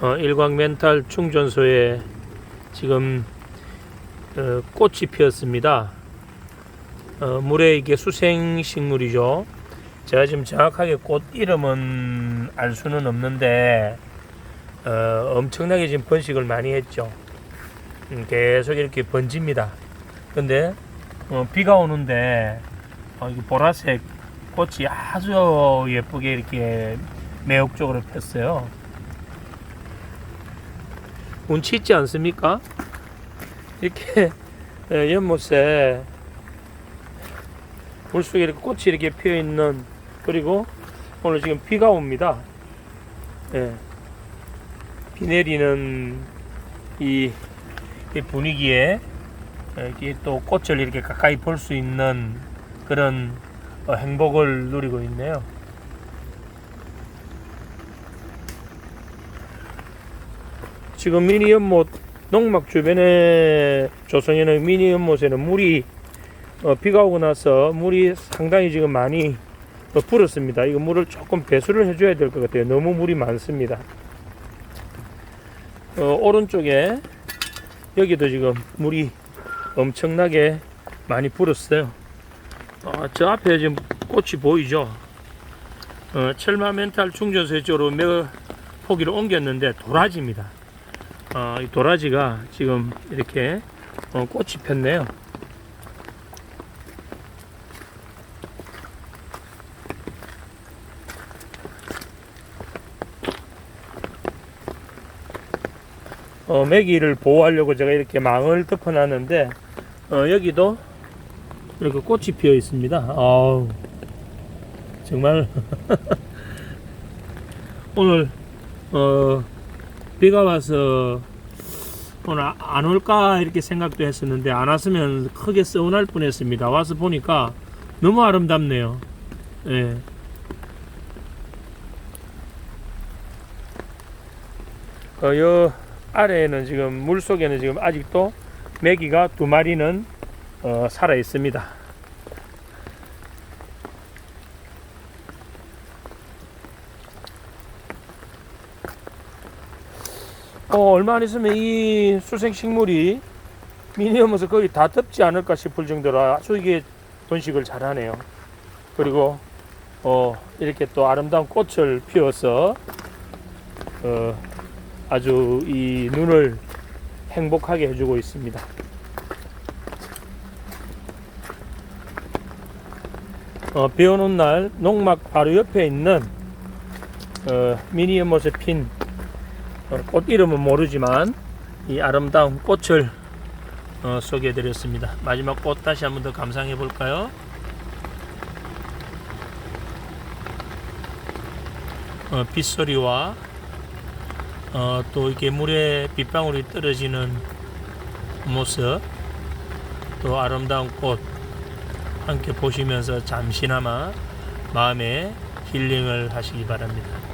어, 일광 멘탈 충전소에 지금 어, 꽃이 피었습니다. 어, 물에 이게 수생 식물이죠. 제가 지금 정확하게 꽃 이름은 알 수는 없는데 어, 엄청나게 지금 번식을 많이 했죠. 음, 계속 이렇게 번집니다. 근데 어, 비가 오는데 어, 이 보라색 꽃이 아주 예쁘게 이렇게 매혹적으로 폈어요. 운치 있지 않습니까? 이렇게 예, 연못에 물속에 이렇게 꽃이 이렇게 피어 있는 그리고 오늘 지금 비가 옵니다. 예. 비 내리는 이, 이 분위기에 이렇게 또 꽃을 이렇게 가까이 볼 수 있는 그런 어, 행복을 누리고 있네요. 지금 미니 연못 농막 주변에 조성에는 미니 연못에는 물이 어, 비가 오고 나서 물이 상당히 지금 많이 어, 불었습니다. 이거 물을 조금 배수를 해줘야 될 것 같아요. 너무 물이 많습니다. 어, 오른쪽에 여기도 지금 물이 엄청나게 많이 불었어요. 어, 저 앞에 지금 꽃이 보이죠? 어, 철마 멘탈 충전소 쪽으로 몇 포기를 옮겼는데 도라지입니다. 어, 이 도라지가 지금 이렇게 어, 꽃이 폈네요. 어, 메기를 보호하려고 제가 이렇게 망을 덮어놨는데 어, 여기도 이렇게 꽃이 피어 있습니다. 아우 정말 오늘 어, 비가 와서 오늘 아- 안 올까 이렇게 생각도 했었는데 안 왔으면 크게 서운할 뻔했습니다. 와서 보니까 너무 아름답네요. 예. 어, 요 아래에는 지금 물 속에는 지금 아직도 메기가 두 마리는 어, 살아 있습니다. 어, 얼마 안 있으면 이 수생 식물이 미니엄에서 거의 다 덮지 않을까 싶을 정도로 아주 이게 번식을 잘하네요. 그리고 어, 이렇게 또 아름다운 꽃을 피워서 어, 아주 이 눈을 행복하게 해주고 있습니다. 어, 비 오는 날 농막 바로 옆에 있는 어, 미니 연못에 핀 어, 꽃 이름은 모르지만 이 아름다운 꽃을 어, 소개해 드렸습니다. 마지막 꽃 다시 한번 더 감상해 볼까요? 어, 빗소리와 어, 또 이렇게 물에 빗방울이 떨어지는 모습 또 아름다운 꽃 함께 보시면서 잠시나마 마음에 힐링을 하시기 바랍니다.